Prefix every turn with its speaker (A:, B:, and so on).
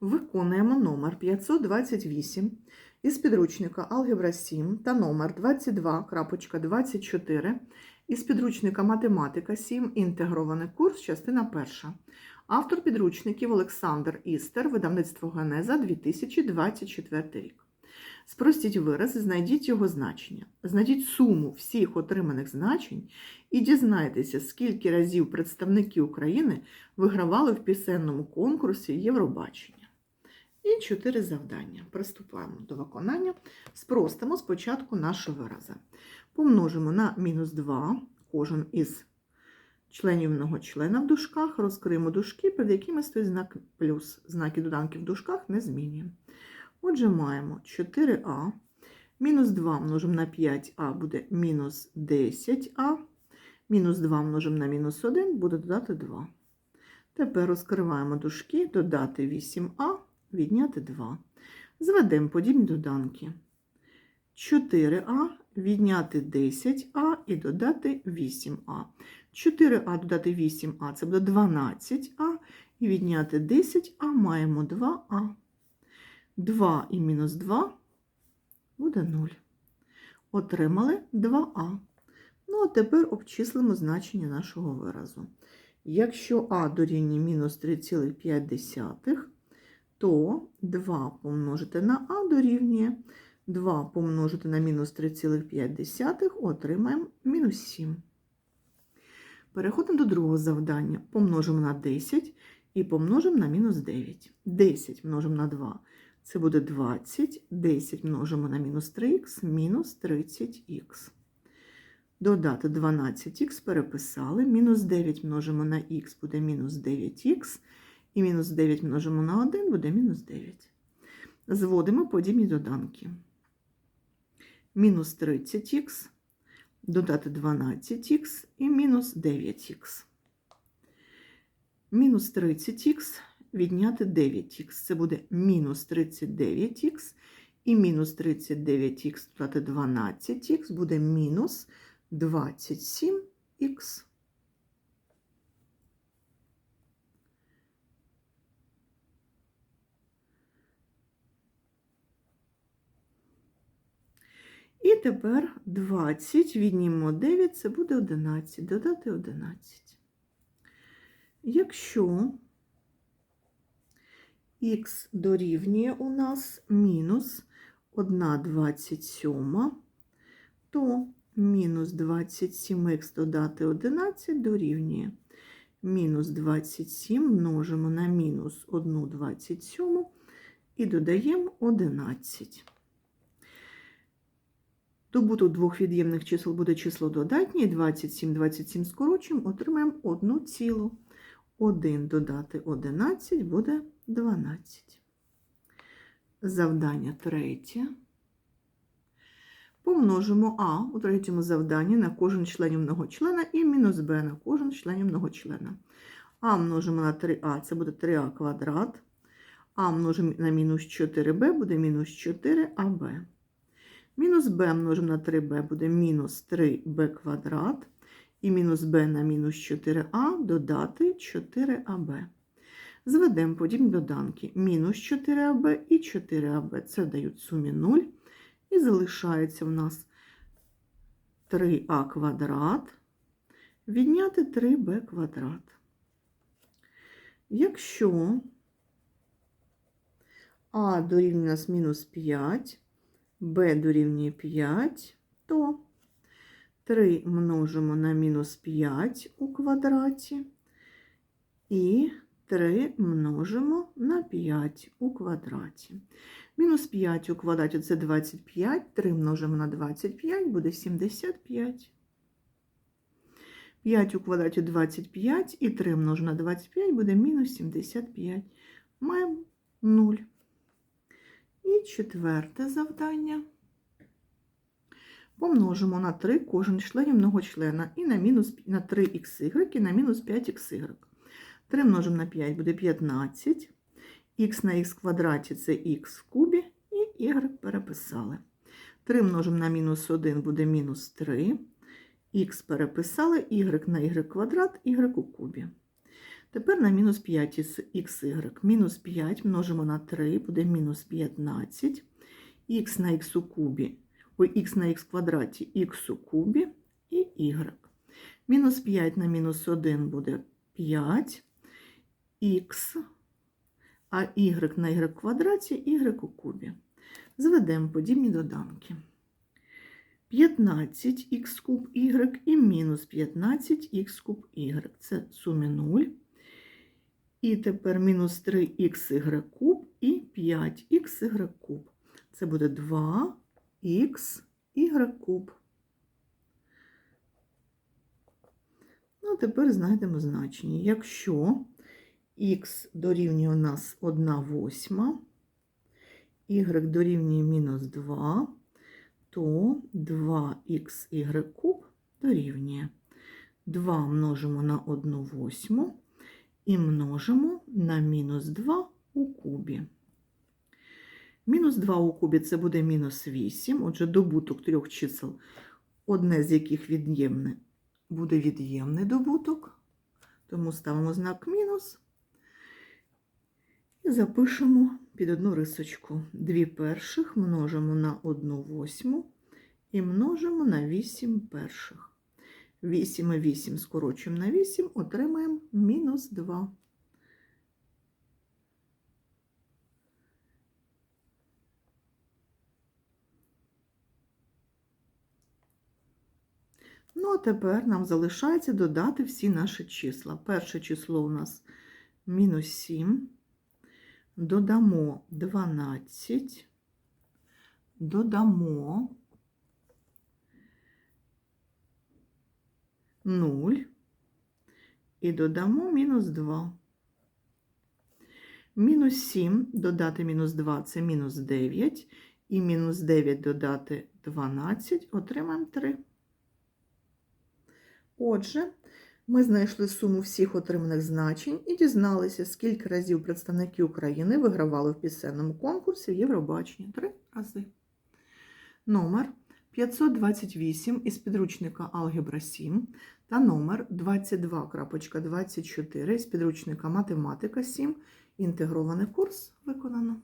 A: Виконуємо номер 528 із підручника Алгебра 7 та номер 22.24 із підручника Математика 7. Інтегрований курс, частина 1. Автор підручників Олександр Істер, видавництво Генеза 2024 рік. Спростіть вираз і знайдіть його значення. Знайдіть суму всіх отриманих значень і дізнайтеся, скільки разів представники України вигравали в пісенному конкурсі Євробачення. І чотири завдання. Приступаємо до виконання. Спростимо спочатку наші вирази. Помножимо на мінус 2 кожен із членів многочлена в дужках, розкриємо дужки, перед якими стоїть знак плюс. Знаки доданків в дужках не змінюємо. Отже, маємо 4а. Мінус 2 множимо на 5а буде мінус 10а. Мінус 2 множимо на мінус 1 буде додати 2. Тепер розкриваємо дужки, додати 8а, відняти 2. Зведемо подібні доданки. 4а відняти 10а і додати 8а. 4а додати 8а це буде 12а, і відняти 10а маємо 2а. 2 і мінус 2 буде 0. Отримали 2а. Ну, а тепер обчислимо значення нашого виразу. Якщо а дорівнює мінус 3,5, то 2 помножити на а дорівнює 2 помножити на мінус 3,5 отримаємо мінус 7. Переходимо до другого завдання. Помножимо на 10 і помножимо на мінус 9. 10 множимо на 2. Це буде 20, 10 множимо на мінус 3х, мінус 30х. Додати 12х переписали, мінус 9 множимо на х буде мінус 9х, і мінус 9 множимо на 1 буде мінус 9. Зводимо подібні доданки. Мінус 30х, додати 12х і мінус 9х. Мінус 30х відняти 9х. Це буде мінус 39х, і мінус 39х додати 12х буде мінус 27х. І тепер 20 віднімемо 9, це буде 11, додати 11. Якщо х дорівнює у нас мінус 1,27, то мінус 27х додати 11 дорівнює мінус 27 множимо на мінус 1,27 і додаємо 11. Добуток двох від'ємних чисел буде число додатнє, 27, 27 скорочуємо, отримаємо 1 цілу. 1 додати 11 буде 12. Завдання третє. Помножимо А у третьому завданні на кожен членів многочлена і мінус Б на кожен членів многочлена. А множимо на 3А, це буде 3А квадрат. А множимо на мінус 4Б буде мінус 4АБ. Мінус b множимо на 3b буде мінус 3b квадрат. І мінус b на мінус 4а додати 4аб. Зведемо подібні доданки. Мінус 4аб і 4аб. Це дають сумі 0. І залишається в нас 3а квадрат. Відняти 3b квадрат. Якщо а дорівнює нас мінус 5, b дорівнює 5, то 3 множимо на мінус 5 у квадраті і 3 множимо на 5 у квадраті. Мінус 5 у квадраті це 25, 3 множимо на 25 буде 75. 5 у квадраті 25 і 3 множимо на 25 буде мінус 75. Маємо 0. І четверте завдання. Помножимо на 3 кожен член многочлена і на мінус на 3х і на мінус 5х. 3 множимо на 5 буде 15. Х на х квадраті це х в кубі, і y переписали. 3 множимо на мінус 1 буде мінус 3. Х переписали, y на y квадрат, y у кубі. Тепер на мінус 5 із xy. Мінус 5 множимо на 3, буде мінус 15. х на х у кубі, ой, х на х квадраті, х у кубі і y. Мінус 5 на мінус 1 буде 5, х, а y на y квадраті, y у кубі. Зведемо подібні доданки. 15х куб y і мінус 15х куб y. Це сумі 0. І тепер мінус 3xy куб і 5xy куб. Це буде 2xy куб. Ну, а тепер знайдемо значення. Якщо х дорівнює у нас 1 восьма, y дорівнює мінус 2, то 2xy куб дорівнює 2 множимо на 1 восьму і множимо на мінус 2 у кубі. Мінус 2 у кубі це буде мінус 8, отже, добуток трьох чисел, одне з яких від'ємне, буде від'ємний добуток, тому ставимо знак мінус і запишемо під одну рисочку. Дві перших множимо на 1 восьму і множимо на 8 перших. 8 і 8 скорочуємо на 8, отримаємо мінус 2. Ну, а тепер нам залишається додати всі наші числа. Перше число у нас мінус 7. Додамо 12, додамо 0 і додамо мінус 2. Мінус 7 додати мінус 2 це мінус 9, і мінус 9 додати 12, отримаємо 3. Отже, ми знайшли суму всіх отриманих значень і дізналися, скільки разів представники України вигравали в пісенному конкурсі в Євробаченні. Три рази. Номер 528 із підручника Алгебра 7 та номер 22.24 із підручника Математика 7. Інтегрований курс виконано.